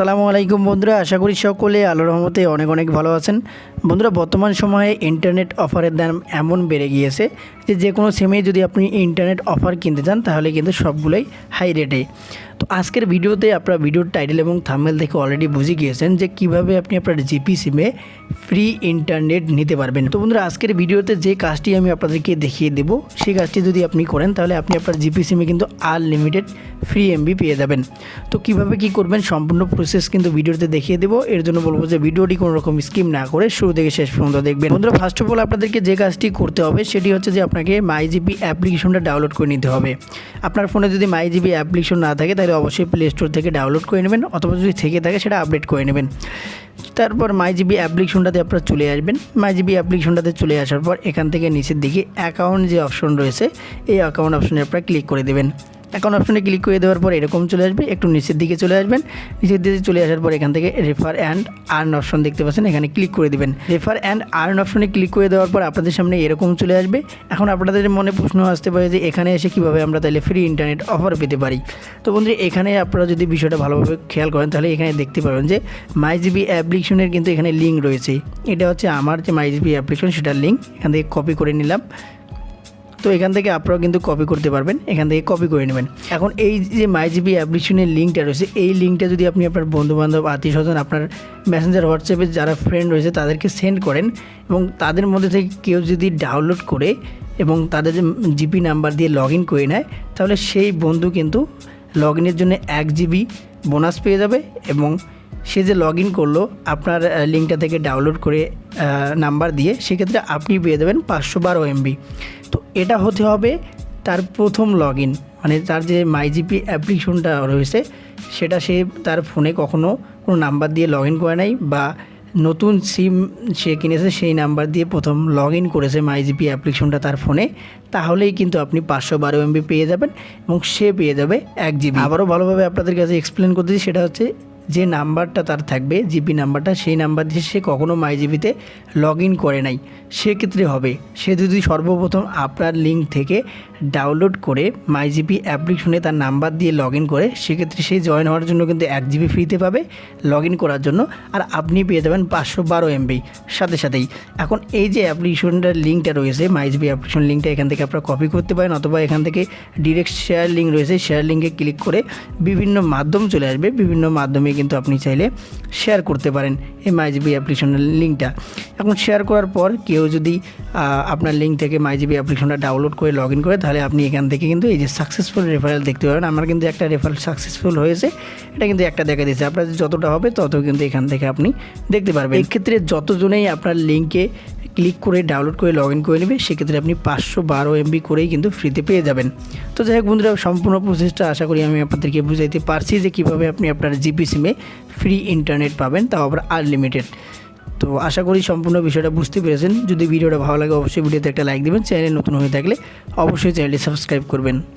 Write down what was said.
আসসালামু আলাইকুম বন্ধুরা, আশা করি সকলে আলো রহমতে অনেক অনেক ভালো আছেন। বন্ধুরা, বর্তমান সময়ে ইন্টারনেট অফারের দাম এমন বেড়ে গিয়েছে যে যে কোনো সিমে যদি আপনি ইন্টারনেট অফার কিনতে চান, তাহলে কিন্তু সবগুলোই হাই রেটে তো আজকের ভিডিওতে আপনারা ভিডিওর টাইটেল এবং থাম্বেল দেখে অলরেডি বুঝে গিয়েছেন যে কীভাবে আপনি আপনার জিপি সিমে ফ্রি ইন্টারনেট নিতে পারবেন। তো বন্ধুরা, আজকের ভিডিওতে যে কাজটি আমি আপনাদেরকে দেখিয়ে দেবো, সেই কাজটি যদি আপনি করেন, তাহলে আপনি আপনার জিপি সিমে কিন্তু আনলিমিটেড ফ্রি এমবি পেয়ে যাবেন। তো কীভাবে কি করবেন, সম্পূর্ণ প্রসেস কিন্তু ভিডিওতে দেখিয়ে দেবো। এর জন্য বলব যে ভিডিওটি কোনো রকম স্কিম না করে শুরু থেকে শেষ পর্যন্ত দেখবেন। বন্ধুরা ফার্স্ট অফ অল আপনাদেরকে যে কাজটি করতে হবে, সেটি হচ্ছে যে আপনাকে মাই জিবি অ্যাপ্লিকেশনটা ডাউনলোড করে নিতে হবে। আপনার ফোনে যদি মাই জিবি অ্যাপ্লিকেশন না থাকে, তাহলে অবশ্যই প্লে স্টোর থেকে ডাউনলোড করে নেবেন, অথবা যদি থেকে থাকে, সেটা আপডেট করে নেবেন। তারপর মাই জিবি অ্যাপ্লিকেশনটাতে আপনারা চলে আসবেন। মাই জিবি অ্যাপ্লিকেশনটাতে চলে আসার পর, এখান থেকে নিচের দিকে অ্যাকাউন্ট যে অপশন রয়েছে, এই অ্যাকাউন্ট অপশনে আপনারা ক্লিক করে দেবেন। অ্যাকাউন্ট অপশনে ক্লিক করে দেওয়ার পর এরকম চলে আসবে। একটু নিচের দিকে চলে আসবেন। নিচের দিকে চলে আসার পর এখান থেকে রেফার অ্যান্ড আর্ন অপশন দেখতে পাচ্ছেন। এখানে ক্লিক করে দেবেন। রেফার অ্যান্ড আর্ন অপশনে ক্লিক করে দেওয়ার পর আপনাদের সামনে এরকম চলে আসবে। এখন আপনাদের মনে প্রশ্ন আসতে পারে যে এখানে এসে কীভাবে আমরা তাহলে ফ্রি ইন্টারনেট অফার পেতে পারি? তো বন্ধু এখানে আপনারা যদি বিষয়টা ভালোভাবে খেয়াল করেন, তাহলে এখানে দেখতে পাবেন যে মাই জিবি অ্যাপ্লিকেশনের কিন্তু এখানে লিঙ্ক রয়েছে। এটা হচ্ছে আমার যে মাই জিবি অ্যাপ্লিকেশন সেটার লিঙ্ক এখান থেকে কপি করে নিলাম। তো এখান থেকে আপনারাও কিন্তু কপি করতে পারবেন, এখান থেকে কপি করে নেবেন। এখন এই যে মাই জিবি অ্যাপ্লিকেশনের লিঙ্কটা রয়েছে, এই লিঙ্কটা যদি আপনি আপনার বন্ধুবান্ধব আত্মীয় স্বজন আপনার মেসেঞ্জার হোয়াটসঅ্যাপে যারা ফ্রেন্ড রয়েছে, তাদেরকে সেন্ড করেন এবং তাদের মধ্যে থেকে কেউ যদি ডাউনলোড করে এবং তাদের যে জিপি নাম্বার দিয়ে লগ ইন করে নেয়, তাহলে সেই বন্ধু কিন্তু লগ ইনের জন্য এক জিবি বোনাস পেয়ে যাবে এবং সে যে লগ ইন করল, আপনার লিঙ্কটা থেকে ডাউনলোড করে নাম্বার দিয়ে, সেক্ষেত্রে আপনি পেয়ে দেবেন পাঁচশো বারো এমবি তো এটা হতে হবে তার প্রথম লগ ইন মানে তার যে মাইজিপি অ্যাপ্লিকেশনটা রয়েছে, সেটা সে তার ফোনে কখনো কোনো নাম্বার দিয়ে লগ ইন করে নাই, বা নতুন সিম সে কিনেছে, সেই নাম্বার দিয়ে প্রথম লগ ইন করেছে মাইজিপি অ্যাপ্লিকেশনটা তার ফোনে তাহলেই কিন্তু আপনি পাঁচশো বারো এমবি পেয়ে যাবেন, এবং সে পেয়ে যাবে এক জিবি আবারও ভালোভাবে আপনাদের কাছে এক্সপ্লেন করতেছি সেটা হচ্ছে যে নাম্বারটা তার থাকবে, জিপি নাম্বারটা, সেই নাম্বার দিয়ে সে কখনও মাই জিবিতে লগ ইন করে নাই। সেক্ষেত্রে হবে। সে যদি সর্বপ্রথম আপনার লিঙ্ক থেকে ডাউনলোড করে মাই জিপি অ্যাপ্লিকেশনে তার নাম্বার দিয়ে লগ ইন করে, সেক্ষেত্রে সে জয়েন হওয়ার জন্য কিন্তু এক জিবি ফ্রিতে পাবে লগ ইন করার জন্য। আর আপনি পেয়ে যাবেন পাঁচশো বারো এমবি। সাথে সাথেই এখন এই যে অ্যাপ্লিকেশনটার লিঙ্কটা রয়েছে মাই জিবি অ্যাপ্লিকেশন লিঙ্কটা এখান থেকে আপনারা কপি করতে পারেন অথবা এখান থেকে ডিরেক্ট শেয়ার লিঙ্ক রয়েছে শেয়ার লিঙ্কে ক্লিক করে বিভিন্ন মাধ্যম চলে আসবে। বিভিন্ন মাধ্যমে কিন্তু আপনি চাইলে শেয়ার করতে পারেন এই মাইজিবি অ্যাপ্লিকেশনের লিঙ্কটা এখন শেয়ার করার পর কেউ যদি আপনার লিঙ্ক থেকে মাইজিবি অ্যাপ্লিকেশনটা ডাউনলোড করে লগ ইন করে, তাহলে আপনি এখান থেকে কিন্তু এই যে সাকসেসফুল রেফারেল দেখতে পাবেন। আমার কিন্তু একটা রেফারেল সাকসেসফুল হয়েছে, এটা কিন্তু একটা দেখা দিয়েছে। আপনার যতটা হবে তত কিন্তু এখান থেকে আপনি দেখতে পারবেন। এক্ষেত্রে যতজনেই আপনার লিঙ্কে ক্লিক করে ডাউনলোড করে লগ ইন করে নেবে, সেক্ষেত্রে আপনি পাঁচশো বারো এমবি করেই কিন্তু ফ্রিতে পেয়ে যাবেন। তো যাই হোক বন্ধুরা, সম্পূর্ণ প্রসেসটা আশা করি আমি আপনাদেরকে বুঝাইতে পারছি যে কীভাবে আপনি আপনার জিপি সিমে ফ্রি ইন্টারনেট পাবেন, তাও আবার আনলিমিটেড তো আশা করি সম্পূর্ণ বিষয়টা বুঝতে পেরেছেন। যদি ভিডিওটা ভালো লাগে, অবশ্যই ভিডিওতে একটা লাইক দেবেন। চ্যানেল নতুন হয়ে থাকলে অবশ্যই চ্যানেলটি সাবস্ক্রাইব করবেন।